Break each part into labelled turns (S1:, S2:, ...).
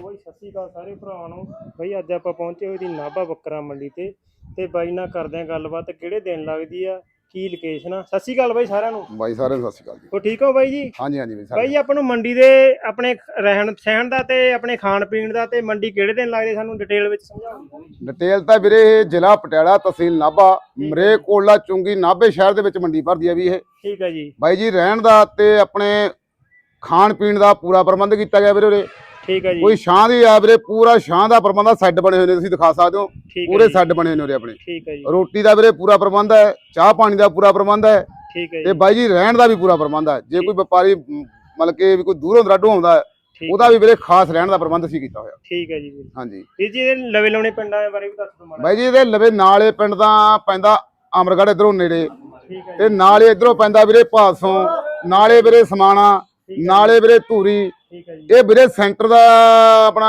S1: ਲਓ ਬਈ ਸਤਿ ਸ਼੍ਰੀ ਅਕਾਲ ਸਾਰੇ ਭਰਾਵਾਂ ਨੂੰ। ਬਈ ਅੱਜ ਆਪਾਂ ਪਹੁੰਚੇ ਹੋਏ ਦੀ ਨਾਭਾ ਬੱਕਰਾ ਮੰਡੀ ਤੇ। ਤੇ ਬਾਈ ਨਾਲ ਕਰਦੇ ਆਂ ਗੱਲਬਾਤ ਕਿਹੜੇ ਦਿਨ ਲੱਗਦੀ ਆ ਕੀ ਲੋਕੇਸ਼ਨ ਆ? ਸਤਿ ਸ਼੍ਰੀ ਅਕਾਲ ਬਾਈ ਸਾਰਿਆਂ ਨੂੰ।
S2: ਬਾਈ ਸਾਰਿਆਂ ਨੂੰ ਸਤਿ ਸ਼੍ਰੀ ਅਕਾਲ ਜੀ।
S1: ਹੋ ਠੀਕ ਹੋ ਬਾਈ ਜੀ?
S2: ਹਾਂਜੀ ਹਾਂਜੀ ਬਾਈ ਸਾਰੇ
S1: ਬਾਈ ਆਪਾਂ ਨੂੰ ਮੰਡੀ ਦੇ ਆਪਣੇ ਰਹਿਣ ਸਹਿਣ ਦਾ ਤੇ ਆਪਣੇ ਖਾਣ ਪੀਣ ਦਾ ਤੇ ਮੰਡੀ ਕਿਹੜੇ ਦਿਨ ਲੱਗਦੇ ਸਾਨੂੰ ਡਿਟੇਲ ਵਿੱਚ ਸਮਝਾਓ
S2: ਡਿਟੇਲ ਤਾਂ ਵੀਰੇ ਇਹ ਜ਼ਿਲ੍ਹਾ ਪਟਿਆਲਾ ਤਹਿਸੀਲ ਨਾਭਾ ਮਰੇ ਕੋਲਾ ਚੁੰਗੀ ਨਾਭੇ ਸ਼ਹਿਰ ਦੇ ਵਿੱਚ ਮੰਡੀ ਭਰਦੀ ਆ ਵੀ ਇਹ।
S1: ਠੀਕ ਹੈ ਜੀ।
S2: ਬਾਈ ਜੀ ਰਹਿਣ ਦਾ ਤੇ ਆਪਣੇ ਖਾਣ ਪੀਣ ਦਾ ਪੂਰਾ ਪ੍ਰਬੰਧ ਕੀਤਾ ਗਿਆ ਵੀਰੇ ਉਰੇ।
S1: ਠੀਕ ਹੈ ਜੀ।
S2: ਕੋਈ ਛਾਂ ਦੀ ਆ ਵੀਰੇ ਪੂਰਾ ਛਾਂ ਦਾ ਪ੍ਰਬੰਧ ਆ ਸੈੱਟ ਬਣੇ ਹੋਏ ਨੇ ਤੁਸੀਂ ਦਿਖਾ ਸਕਦੇ ਹੋ। ਪੂਰੇ ਸੈੱਟ ਬਣੇ ਨੇ ਉਰੇ ਆਪਣੇ।
S1: ਠੀਕ ਹੈ ਜੀ।
S2: ਰੋਟੀ ਦਾ ਵੀਰੇ ਪੂਰਾ ਪ੍ਰਬੰਧ ਹੈ ਚਾਹ ਪਾਣੀ ਦਾ ਪੂਰਾ ਪ੍ਰਬੰਧ ਹੈ।
S1: ਠੀਕ ਹੈ
S2: ਤੇ ਬਾਈ ਜੀ ਰਹਿਣ ਦਾ ਵੀ ਪੂਰਾ ਪ੍ਰਬੰਧ ਹੈ। ਜੇ ਕੋਈ ਵਪਾਰੀ ਮਤਲਬ ਕਿ ਵੀ ਕੋਈ ਦੂਰੋਂ ਦਰਾਡੋਂ ਆਉਂਦਾ ਉਹਦਾ ਵੀ ਵੀਰੇ ਖਾਸ ਰਹਿਣ ਦਾ ਪ੍ਰਬੰਧ ਅਸੀਂ ਕੀਤਾ ਹੋਇਆ।
S1: ਠੀਕ ਹੈ ਜੀ।
S2: ਹਾਂਜੀ।
S1: ਵੀਰ ਜੀ ਇਹਦੇ ਲਵੇ ਲਾਉਣੇ ਪਿੰਡਾਂ ਦੇ ਬਾਰੇ ਵੀ ਦੱਸ ਦਿਓ ਮਾੜਾ
S2: ਬਾਈ ਜੀ ਇਹਦੇ ਲਵੇ ਨਾਲੇ ਪਿੰਡ ਦਾ ਪੈਂਦਾ ਅਮਰਗੜ੍ਹ ਇਧਰੋਂ ਨੇੜੇ।
S1: ਠੀਕ ਹੈ ਜੀ।
S2: ਤੇ ਨਾਲੇ ਇਧਰੋਂ ਪੈਂਦਾ ਵੀਰੇ ਭਾਸੋਂ ਨਾਲੇ ਵੀਰੇ ਸਮਾਣਾ ਨਾਲੇ ਵੀਰੇ ਧੂਰੀ।
S1: ਠੀਕ ਹੈ ਜੀ।
S2: ਇਹ ਵੀਰੇ ਸੈਂਟਰ ਦਾ ਆਪਣਾ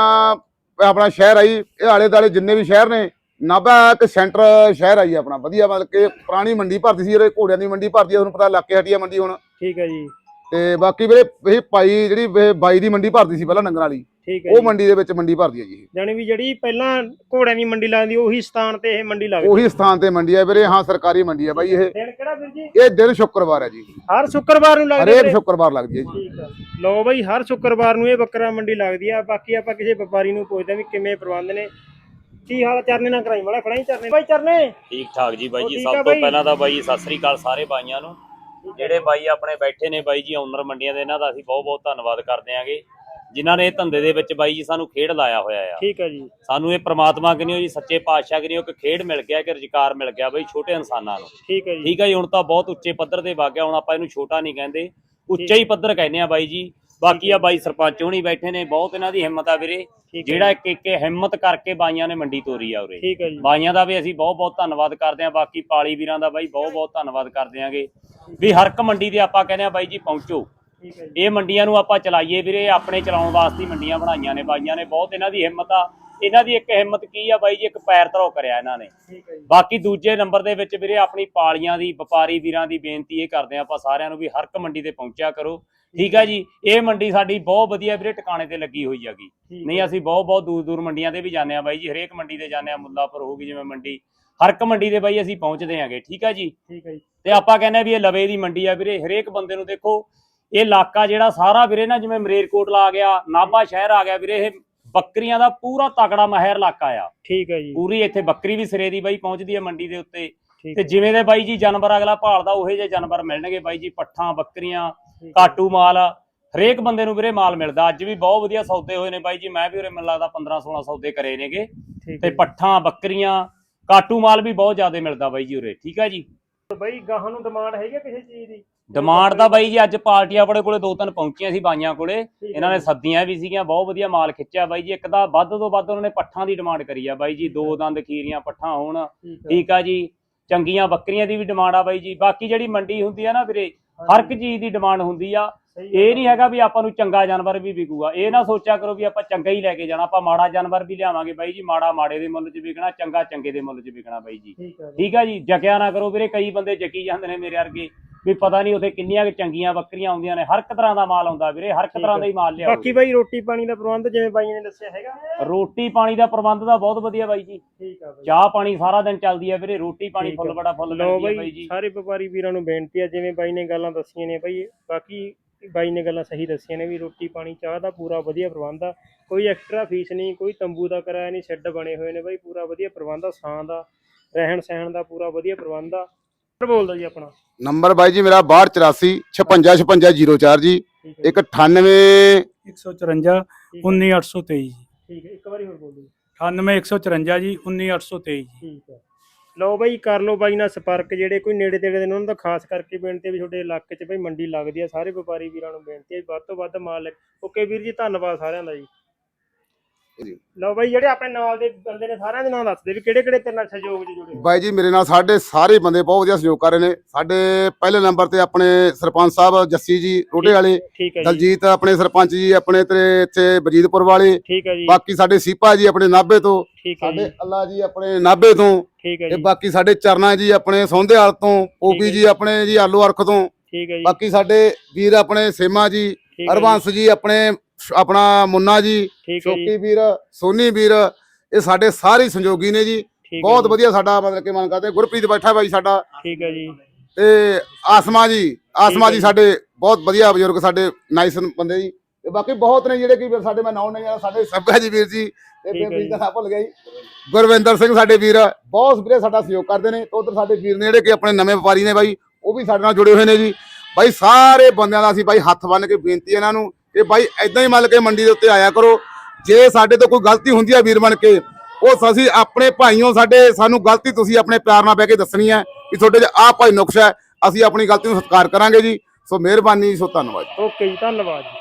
S2: ਆਪਣਾ ਸ਼ਹਿਰ ਆਈ ਇਹ ਆਲੇ ਦਾਲੇ ਜਿੰਨੇ ਵੀ ਸ਼ਹਿਰ ਨੇ ਨਾਭਾ ਇੱਕ ਸੈਂਟਰ ਸ਼ਹਿਰ ਆਈ ਆਪਣਾ। ਵਧੀਆ ਮਤਲਬ ਕਿ ਪੁਰਾਣੀ ਮੰਡੀ ਭਰਦੀ ਸੀ ਇਹ ਘੋੜਿਆਂ ਦੀ ਮੰਡੀ ਭਰਦੀ ਆ ਤੁਹਾਨੂੰ ਪਤਾ ਲੱਗ ਕੇ ਹਟੀ ਆ ਮੰਡੀ ਹੁਣ।
S1: ਠੀਕ ਹੈ ਜੀ।
S2: ਤੇ ਬਾਕੀ ਵੀਰੇ ਇਹ ਪਾਈ ਜਿਹੜੀ ਬਾਈ ਦੀ ਮੰਡੀ ਭਰਦੀ ਸੀ ਪਹਿਲਾਂ ਨੰਗਰ ਵਾਲੀ।
S1: ਠੀਕ ਹੈ
S2: ਉਹ ਮੰਡੀ ਦੇ ਵਿੱਚ ਮੰਡੀ ਭਰਦੀ ਹੈ ਜੀ ਇਹ।
S1: ਜਾਣੀ ਵੀ ਜਿਹੜੀ ਪਹਿਲਾਂ ਘੋੜਿਆਂ ਦੀ ਮੰਡੀ ਲੱਗਦੀ ਉਹੀ ਸਥਾਨ ਤੇ ਇਹ ਮੰਡੀ ਲੱਗਦੀ।
S2: ਉਹੀ ਸਥਾਨ ਤੇ ਮੰਡੀ ਹੈ ਵੀਰੇ ਹਾਂ ਸਰਕਾਰੀ ਮੰਡੀ ਹੈ ਬਾਈ ਇਹ।
S1: ਦਿਨ ਕਿਹੜਾ ਵੀਰ ਜੀ?
S2: ਇਹ ਦਿਨ ਸ਼ੁੱਕਰਵਾਰ ਹੈ ਜੀ।
S1: ਹਰ ਸ਼ੁੱਕਰਵਾਰ ਨੂੰ ਲੱਗਦੀ
S2: ਹਰੇਕ
S1: ਵੀਰੇ?
S2: ਸ਼ੁੱਕਰਵਾਰ ਲੱਗਦੀ ਹੈ ਜੀ।
S1: ਲਓ ਬਈ ਹਰ ਸ਼ੁੱਕਰਵਾਰ ਨੂੰ ਇਹ ਬੱਕਰਾ ਮੰਡੀ ਲੱਗਦੀ ਆ। ਬਾਕੀ ਆਪਾਂ ਕਿਸੇ ਵਪਾਰੀ ਨੂੰ ਪੁੱਛਦੇ ਵੀ ਕਿਵੇਂ ਪ੍ਰਬੰਧ ਨੇ। ਕੀ ਹਾਲ? ਚਰਨੇ ਨਾ ਕਰਾਈ? ਵਾਲਾ ਖੜਾ ਹੀ ਚਰਨੇ। ਬਾਈ ਚਰਨੇ।
S3: ਠੀਕ ਠਾਕ ਜੀ ਬਾਈ ਜੀ ਸਭ ਤੋਂ। ਪਹਿਲਾਂ ਤਾਂ ਬਾਈ ਸਤਿ ਸ੍ਰੀ ਅਕਾਲ ਸਾਰੇ ਬਾਈਆਂ ਨੂੰ। ਜਿਹੜੇ ਬਾਈ ਆਪਣੇ ਬੈਠੇ ਨੇ ਬਾਈ ਜੀ ਓਨਰ ਮੰਡੀਆਂ ਦੇ ਇਹਨਾਂ ਦਾ ਅਸੀਂ ਬਹੁਤ ਬਹੁਤ ਧੰਨਵਾਦ ਕਰਦੇ ਆਂਗੇ। ਜਿਨ੍ਹਾਂ ਨੇ ਇਹ ਧੰਦੇ ਦੇ ਵਿੱਚ ਬਾਈ ਜੀ ਸਾਨੂੰ ਖੇਡ ਲਾਇਆ ਹੋਇਆ ਆ।
S1: ਠੀਕ ਆ ਜੀ।
S3: ਸਾਨੂੰ ਇਹ ਪ੍ਰਮਾਤਮਾ ਕਨੀਓ ਜੀ ਸੱਚੇ ਪਾਤਸ਼ਾਹ ਕਨੀਓ ਇੱਕ ਖੇਡ ਮਿਲ ਗਿਆ ਕਿ ਰੁਜ਼ਗਾਰ ਮਿਲ ਗਿਆ ਬਾਈ ਛੋਟੇ ਇਨਸਾਨਾਂ ਨੂੰ।
S1: ਠੀਕ ਆ ਜੀ।
S3: ਠੀਕ ਹੈ ਜੀ ਹੁਣ ਤਾਂ ਬਹੁਤ ਉੱਚੇ ਪੱਧਰ ਤੇ ਵਗ ਗਿਆ ਹੁਣ ਆਪਾਂ ਇਹਨੂੰ ਛੋਟਾ ਨਹੀਂ ਕਹਿੰਦੇ। ਉੱਚਾ ਹੀ ਪੱਧਰ ਕਹਿੰਦੇ ਆ ਬਾਈ ਜੀ। ਬਾਕੀ ਆ ਬਾਈ ਸਰਪੰਚ ਹੋਣੀ ਬੈਠੇ ਨੇ ਬਹੁਤ ਇਹਨਾਂ ਦੀ ਹਿੰਮਤ ਆ ਵੀਰੇ।
S1: ਹੈ
S3: ਜਿਹੜਾ ਇੱਕ ਇੱਕ ਹਿੰਮਤ ਕਰਕੇ ਬਾਈਆਂ ਨੇ ਮੰਡੀ ਤੋਰੀ ਆ ਉਰੇ।
S1: ਠੀਕ ਆ ਜੀ।
S3: ਬਾਈਆਂ ਦਾ ਵੀ ਅਸੀਂ ਬਹੁਤ ਬਹੁਤ ਧੰਨਵਾਦ ਕਰਦੇ ਆਂ। ਬਾਕੀ ਪਾਲੀ ਵੀਰਾਂ ਦਾ ਬਾਈ ਬਹੁਤ ਬਹੁਤ ਧੰਨਵਾਦ ਕਰਦੇ ਆਂਗੇ। ਵੀ ਹਰ ਇੱਕ ਮੰਡੀ ਦੇ ਆਪਾਂ ਕਹਿੰਦੇ ਆ ਬਾਈ ਜੀ ਪਹੁੰਚੋ। ਇਹ ਮੰਡੀਆਂ ਨੂੰ ਆਪਾਂ ਚਲਾਈਏ ਵੀਰੇ ਆਪਣੇ ਚਲਾਉਣ ਵਾਸਤੇ ਮੰਡੀਆਂ ਬਣਾਈਆਂ ਨੇ ਬਾਈਆਂ ਨੇ ਬਹੁਤ ਇਹਨਾਂ ਦੀ ਹਿੰਮਤ ਆ। ਇਹਨਾਂ ਦੀ ਇੱਕ ਹਿੰਮਤ ਕੀ ਆ ਬਾਈ ਜੀ ਇੱਕ ਪੈਰ ਧਰੋ ਕਰਿਆ ਇਹਨਾਂ ਨੇ। ਬਾਕੀ ਦੂਜੇ ਨੰਬਰ ਦੇ ਵਿੱਚ ਵੀਰੇ ਆਪਣੀ ਪਾਲੀਆਂ ਦੀ ਵਪਾਰੀ ਵੀਰਾਂ ਦੀ ਬੇਨਤੀ ਇਹ ਕਰਦੇ ਆ ਆਪਾਂ ਸਾਰਿਆਂ ਨੂੰ ਵੀ ਹਰ ਇੱਕ ਮੰਡੀ ਤੇ ਪਹੁੰਚਿਆ ਕਰੋ। ਠੀਕ ਆ ਜੀ ਇਹ ਮੰਡੀ ਸਾਡੀ ਬਹੁਤ ਵਧੀਆ ਵੀਰੇ ਟਿਕਾਣੇ ਤੇ ਲੱਗੀ ਹੋਈ ਹੈਗੀ। ਨਹੀਂ ਅਸੀਂ ਬਹੁਤ ਬਹੁਤ ਦੂਰ ਦੂਰ ਮੰਡੀਆਂ ਤੇ ਵੀ ਜਾਂਦੇ ਆ ਬਾਈ ਜੀ ਹਰੇਕ ਮੰਡੀ ਤੇ ਜਾਂਦੇ ਆ ਮੁੱਲਾਪੁਰ ਹੋਊਗੀ ਜਿਵੇਂ ਮੰਡੀ। ਹਰ ਇੱਕ ਮੰਡੀ ਦੇ ਬਾਈ ਅਸੀਂ ਪਹੁੰਚਦੇ ਆਂਗੇ ਠੀਕ ਆ ਜੀ।
S1: ਠੀਕ ਆ ਜੀ।
S3: ਤੇ ਆਪਾਂ ਕਹਿੰਦੇ ਆ ਵੀ ਇਹ ਲਵੇ ਦੀ ਮੰਡੀ ਆ ਵੀਰੇ ਹਰੇਕ ਬੰਦੇ ਨੂੰ ਦੇਖੋ ਇਹ ਇਲਾਕਾ ਜਿਹੜਾ ਸਾਰਾ ਵੀਰੇ ਨਾ ਜਿਵੇਂ ਮਰੇਰਕੋਟਲਾ ਆ ਗਿਆ ਨਾਭਾ ਸ਼ਹਿਰ ਆ ਗਿਆ ਵੀਰੇ ਇਹ ਬੱਕਰੀਆਂ ਦਾ ਪੂਰਾ ਤਕੜਾ ਮਹਿਰ ਇਲਾਕਾ ਆ।
S1: ਠੀਕ ਆ ਜੀ।
S3: ਪੂਰੀ ਇੱਥੇ ਬੱਕਰੀ ਵੀ ਸਿਰੇ ਦੀ ਬਾਈ ਪਹੁੰਚਦੀ ਹੈ ਮੰਡੀ ਦੇ ਉੱਤੇ। ਤੇ ਜਿਵੇਂ ਦੇ ਬਾਈ ਜੀ ਜਾਨਵਰ ਅਗਲਾ ਭਾਲਦਾ ਉਹੇ ਜਿਹੇ ਜਾਨਵਰ ਮਿਲਣਗੇ ਬਾਈ ਜੀ ਪੱਠਾਂ ਬੱਕਰੀਆਂ। ਕਾਟੂ ਮਾਲ ਹਰੇਕ ਬੰਦੇ ਨੂੰ ਵੀਰੇ ਮਾਲ ਮਿਲਦਾ। ਅੱਜ ਵੀ ਬਹੁਤ ਵਧੀਆ ਸੌਦੇ ਹੋਏ ਨੇ ਬਾਈ ਜੀ ਮੈਂ ਵੀ ਉਰੇ ਮੈਨੂੰ ਲੱਗਦਾ 15 16 ਸੌਦੇ ਕਰੇ ਨੇਗੇ। ਤੇ ਪੱਠਾਂ ਬੱਕਰੀਆਂ ਕਾਟੂ ਮਾਲ ਵੀ ਬਹੁਤ ਜ਼ਿਆਦਾ ਮਿਲਦਾ ਬਾਈ ਜੀ ਉਰੇ। ਠੀਕ ਆ ਜੀ?
S1: ਜੀ। ਬਾਈ ਗਾਹਾਂ ਨੂੰ ਡਿਮਾਂਡ ਹੈਗੀ ਕਿਸੇ ਚੀਜ਼ ਦੀ?
S3: ਡਿਮਾਂਡ ਤਾਂ ਬਾਈ ਜੀ ਅੱਜ ਪਾਰਟੀਆਂ ਬੜੇ ਕੋਲੇ ਦੋ ਤਿੰਨ ਪਹੁੰਚੀਆਂ ਸੀ ਬਾਈਆਂ ਕੋਲੇ। ਇਹਨਾਂ ਨੇ। ਸੱਦੀਆਂ ਵੀ ਸੀਗੀਆਂ ਬਹੁਤ ਵਧੀਆ ਮਾਲ ਖਿੱਚਿਆ ਬਾਈ ਜੀ। ਇੱਕ ਤਾਂ ਵੱਧ ਤੋਂ ਵੱਧ ਉਹਨਾਂ ਨੇ ਪੱਠਾਂ ਦੀ ਡਿਮਾਂਡ ਕਰੀ ਆ ਬਾਈ ਜੀ। ਦੋ ਦੰਦ ਖੀਰੀਆਂ ਪੱਠਾਂ ਹੋਣ।
S1: ਠੀਕ ਆ।
S3: ਜੀ। ਚੰਗੀਆਂ ਬੱਕਰੀਆਂ ਦੀ ਵੀ ਡਿਮਾਂਡ ਆ ਬਾਈ ਜੀ। ਬਾਕੀ ਜਿਹੜੀ ਮੰਡੀ ਹੁੰਦੀ ਆ ਨਾ ਵੀਰੇ ਹਰ ਇੱਕ ਚੀਜ਼ ਦੀ ਡਿਮਾਂਡ ਹੁੰਦੀ ਆ। ਇਹ ਨਹੀਂ ਹੈਗਾ ਵੀ ਆਪਾਂ ਨੂੰ ਚੰਗਾ ਜਾਨਵਰ ਵੀ ਵਿਕੂਗਾ। ਇਹ ਨਾ ਸੋਚਿਆ ਕਰੋ ਵੀ ਆਪਾਂ ਚੰਗਾ ਹੀ ਲੈ ਕੇ ਜਾਣਾ। ਆਪਾਂ ਮਾੜਾ ਜਾਨਵਰ ਵੀ ਲਿਆਵਾਂਗੇ ਬਾਈ ਜੀ। ਮਾੜਾ ਮਾੜੇ ਦੇ ਮੁੱਲ 'ਚ ਵਿਕਣਾ ਚੰਗਾ ਚੰਗੇ ਦੇ ਮੁੱਲ 'ਚ ਵਿਕਣਾ ਬਾਈ ਜੀ।
S1: ਠੀਕ ਆ ਜੀ।
S3: ਜਕਿਆ ਨਾ ਕਰੋ ਵੀਰੇ। ਕਈ ਬੰਦੇ ਜਕੀ ਜਾਂਦੇ ਨੇ ਮੇਰੇ ਵਰਗੇ। ਵੀ ਪਤਾ ਨਹੀਂ ਉਥੇ ਕਿੰਨੀਆਂ ਚੰਗੀਆਂ ਬੱਕਰੀਆਂ ਆਉਂਦੀਆਂ ਨੇ ਹਰ ਇੱਕ ਤਰ੍ਹਾਂ ਦਾ ਮਾਲ ਆਉਂਦਾ ਵੀਰੇ ਹਰ ਇੱਕ ਤਰ੍ਹਾਂ। ਦਾ ਹੀ ਮਾਲ ਲਿਆਓ
S1: ਬਾਕੀ ਬਾਈ ਰੋਟੀ ਪਾਣੀ ਦਾ ਪ੍ਰਬੰਧ ਜਿਵੇਂ ਬਾਈਆਂ ਨੇ ਦੱਸਿਆ ਹੈਗਾ।
S3: ਰੋਟੀ ਪਾਣੀ ਦਾ ਪ੍ਰਬੰਧ ਦਾ ਬਹੁਤ ਵਧੀਆ ਬਾਈ ਜੀ।
S1: ਠੀਕ ਆ ਬਾਈ।
S3: ਚਾਹ ਪਾਣੀ ਸਾਰਾ ਦਿਨ ਚੱਲਦੀ ਆ ਵੀਰੇ ਰੋਟੀ ਪਾਣੀ। ਫੁੱਲ ਬੜਾ ਫੁੱਲ ਮਿਲਦੀ ਆ
S1: ਬਾਈ
S3: ਜੀ।
S1: ਸਾਰੇ ਵਪਾਰੀ ਵੀਰਾਂ ਨੂੰ ਬੇਨਤੀ ਆ ਜਿਵੇਂ ਬਾਈ ਨੇ ਗੱਲਾਂ ਦੱਸੀਆਂ ਨੇ ਬਾਈ ਬਾਕੀ ਬਾਈ ਨੇ ਗੱਲਾਂ ਸਹੀ ਦੱਸੀਆਂ ਨੇ ਵੀ ਰੋਟੀ ਪਾਣੀ ਚਾਹ ਦਾ ਪੂਰਾ ਵਧੀਆ ਪ੍ਰਬੰਧ ਆ। ਕੋਈ ਐਕਸਟਰਾ ਫੀਸ ਨਹੀਂ ਕੋਈ ਤੰਬੂ ਦਾ ਕਿਰਾਇਆ ਨਹੀਂ ਸ਼ੈੱਡ ਬਣੇ ਹੋਏ ਨੇ ਬਾਈ ਪੂਰਾ ਵਧੀਆ ਪ੍ਰਬੰਧ ਆ ਛਾਂ ਦਾ ਰਹਿਣ ਸਹਿਣ ਦਾ ਪੂਰਾ ਵਧੀਆ ਪ੍ਰਬੰਧ ਆ। ਬੋਲਦਾ ਜੀ ਆਪਣਾ।
S2: ਨੰਬਰ ਬਾਈ ਜੀ ਮੇਰਾ 6284 56 5604 ਜੀ।
S1: ਠੀਕ ਹੈ
S2: ਇੱਕ 98
S4: 154 19823 ਜੀ।
S1: ਠੀਕ ਹੈ ਇੱਕ ਵਾਰੀ ਹੋਰ ਬੋਲ ਦਿਓ
S4: 98 154 ਜੀ 19823 ਜੀ।
S1: ਠੀਕ ਹੈ। ਲਓ ਬਾਈ ਕਰ ਲਓ ਬਾਈ ਨਾਲ ਸੰਪਰਕ ਜਿਹੜੇ ਕੋਈ ਨੇੜੇ ਤੇੜੇ ਦੇ ਨੇ ਉਹਨਾਂ ਦਾ ਖਾਸ ਕਰਕੇ ਬੇਨਤੀ ਵੀ ਤੁਹਾਡੇ ਇਲਾਕੇ 'ਚ ਬਾਈ ਮੰਡੀ ਲੱਗਦੀ ਆ ਸਾਰੇ ਵਪਾਰੀ ਵੀਰਾਂ ਨੂੰ ਬੇਨਤੀ ਹੈ ਵੱਧ ਤੋਂ ਵੱਧ ਮਾਲ ਲੈ ਓਕੇ ਵੀਰ ਜੀ ਧੰਨਵਾਦ ਸਾਰਿਆਂ ਦਾ ਜੀ। ਲਓ ਬਾਈ ਜਿਹੜੇ ਆਪਣੇ ਨਾਲ ਦੇ ਬੰਦੇ ਨੇ ਸਾਰਿਆਂ ਦੇ ਨਾਮ ਦੱਸ ਦੇ ਵੀ ਕਿਹੜੇ ਕਿਹੜੇ ਤੇਰੇ ਨਾਲ ਸਹਿਯੋਗ 'ਚ ਜੁੜੇ?
S2: ਬਾਈ ਜੀ ਮੇਰੇ ਨਾਲ ਸਾਡੇ ਸਾਰੇ ਬੰਦੇ ਬਹੁਤ ਵਧੀਆ ਸਹਿਯੋਗ ਕਰ ਰਹੇ ਨੇ। ਸਾਡੇ ਪਹਿਲੇ ਨੰਬਰ ਤੇ ਆਪਣੇ ਸਰਪੰਚ ਸਾਹਿਬ ਜੱਸੀ ਜੀ ਰੋਟੇ ਵਾਲੇ
S1: ਠੀਕ ਹੈ ਜੀ।
S2: ਦਲਜੀਤ ਆਪਣੇ ਸਰਪੰਚ ਜੀ ਆਪਣੇ ਤੇਰੇ ਇੱਥੇ ਬਜੀਦਪੁਰ ਵਾਲੇ
S1: ਠੀਕ ਹੈ ਜੀ।
S2: ਬਾਕੀ ਸਾਡੇ ਸੀਪਾ ਜੀ ਆਪਣੇ ਨਾਭੇ ਤੋਂ
S1: ਠੀਕ ਹੈ
S2: ਸਾਡੇ ਅੱਲਾ ਜੀ ਆਪਣੇ ਨਾਭੇ ਤੋਂ
S1: ਠੀਕ ਹੈ
S2: ਤੇ
S1: ਜੀ।
S2: ਬਾਕੀ ਸਾਡੇ ਚਰਨਾ ਜੀ ਆਪਣੇ ਸੌਂਦੇਵਾਲ ਤੋਂ ਓਪੀ ਜੀ। ਆਪਣੇ ਜੀ ਆਲੂ ਅਰਖ ਤੋਂ।
S1: ਠੀਕ ਹੈ ਜੀ।
S2: ਬਾਕੀ ਸਾਡੇ ਵੀਰ ਆਪਣੇ ਸੇਮਾ ਜੀ
S1: ਠੀਕ ਹੈ ਜੀ,
S2: ਹਰਬੰਸ ਜੀ ਆਪਣੇ ਆਪਣਾ ਮੁੰਨਾ ਜੀ
S1: ਠੀਕ ਹੈ
S2: ਸ਼ੋਕੀ
S1: ਜੀ
S2: ਵੀਰ ਸੋਨੀ ਵੀਰ ਇਹ ਸਾਡੇ ਸਾਰੇ ਸੰਯੋਗੀ ਨੇ ਜੀ।
S1: ਠੀਕ
S2: ਬਹੁਤ ਵਧੀਆ ਸਾਡਾ ਮਤਲਬ ਕਿ ਮਨ ਕਰਦੇ ਗੁਰਪ੍ਰੀਤ ਬੈਠਾ ਬਾਈ ਸਾਡਾ।
S1: ਠੀਕ ਹੈ ਜੀ।
S2: ਤੇ ਆਸਮਾ ਜੀ ਆਸਮਾ ਜੀ। ਸਾਡੇ ਬਹੁਤ ਵਧੀਆ ਬਜ਼ੁਰਗ ਸਾਡੇ ਨਾਈਸ ਬੰਦੇ ਜੀ। ਤੇ ਬਾਕੀ ਬਹੁਤ ਨੇ ਜਿਹੜੇ ਕਿ ਸਾਡੇ ਮੈਂ ਨਾਮ ਨਹੀਂ ਜਾਣਦਾ ਸਾਡੇ ਸਭਾ ਜੀ ਵੀਰ ਜੀ। ਤੇ
S1: ਠੀਕ ਹੈ
S2: ਫਿਰ ਵੀਰ ਦਾ। ਨਾਮ ਭੁੱਲ ਗਿਆ ਜੀ। ਗੁਰਵਿੰਦਰ ਸਿੰਘ ਸਾਡੇ ਵੀਰ ਬਹੁਤ ਵੀਰੇ ਸਾਡਾ ਸਹਿਯੋਗ ਕਰਦੇ ਨੇ। ਉਧਰ ਸਾਡੇ ਵੀਰ ਨੇ ਜਿਹੜੇ ਕਿ ਆਪਣੇ ਨਵੇਂ ਵਪਾਰੀ ਨੇ ਬਾਈ ਉਹ ਵੀ ਸਾਡੇ ਨਾਲ ਜੁੜੇ ਹੋਏ ਨੇ ਜੀ। ਬਾਈ ਸਾਰੇ ਬੰਦਿਆਂ ਦਾ ਅਸੀਂ ਬਾਈ ਹੱਥ ਬੰਨ ਕੇ ਬੇਨਤੀ ਹੈ ਇਹਨਾਂ ਨੂੰ ਕਿ ਬਾਈ ਐਦਾਂ ਹੀ ਮੰਨ ਕੇ ਮੰਡੀ ਦੇ ਉੱਤੇ ਆਇਆ ਕਰੋ। ਜੇ ਸਾਡੇ ਤੋਂ ਕੋਈ ਗਲਤੀ ਹੁੰਦੀ ਹੈ ਵੀਰ ਬਣ ਕੇ ਉਹ ਅਸੀਂ ਆਪਣੇ ਭਾਈਓ ਸਾਡੇ, ਸਾਨੂੰ ਗਲਤੀ ਤੁਸੀਂ ਆਪਣੇ ਪਿਆਰ ਨਾਲ ਬਹਿ ਕੇ ਦੱਸਣੀ ਹੈ ਵੀ ਤੁਹਾਡੇ 'ਚ ਆਹ ਭਾਈ ਨੁਕਸ ਹੈ, ਅਸੀਂ ਆਪਣੀ ਗਲਤੀ ਨੂੰ ਸਤਿਕਾਰ ਕਰਾਂਗੇ ਜੀ। ਸੋ ਮਿਹਰਬਾਨੀ, ਸੋ ਧੰਨਵਾਦ
S1: ਓਕੇ ਜੀ, ਧੰਨਵਾਦ ਜੀ।